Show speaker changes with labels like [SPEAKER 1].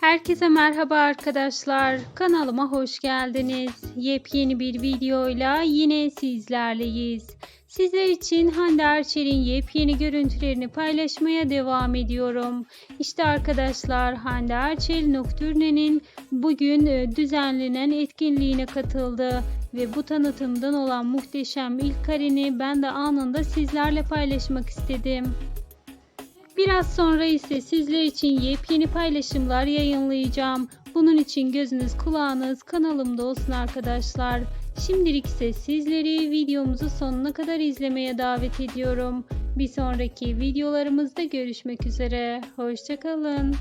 [SPEAKER 1] Herkese merhaba arkadaşlar. Kanalıma hoş geldiniz. Yepyeni bir videoyla yine sizlerleyiz. Sizler için Hande Erçel'in yepyeni görüntülerini paylaşmaya devam ediyorum. İşte arkadaşlar Hande Erçel Nocturne'nin bugün e, düzenlenen etkinliğine katıldı ve bu tanıtımdan olan muhteşem ilk kareni ben de anında sizlerle paylaşmak istedim. Biraz sonra ise sizler için yepyeni paylaşımlar yayınlayacağım. Bunun için gözünüz kulağınız kanalımda olsun arkadaşlar. Şimdilik ise sizleri videomuzu sonuna kadar izlemeye davet ediyorum. Bir sonraki videolarımızda görüşmek üzere. Hoşçakalın.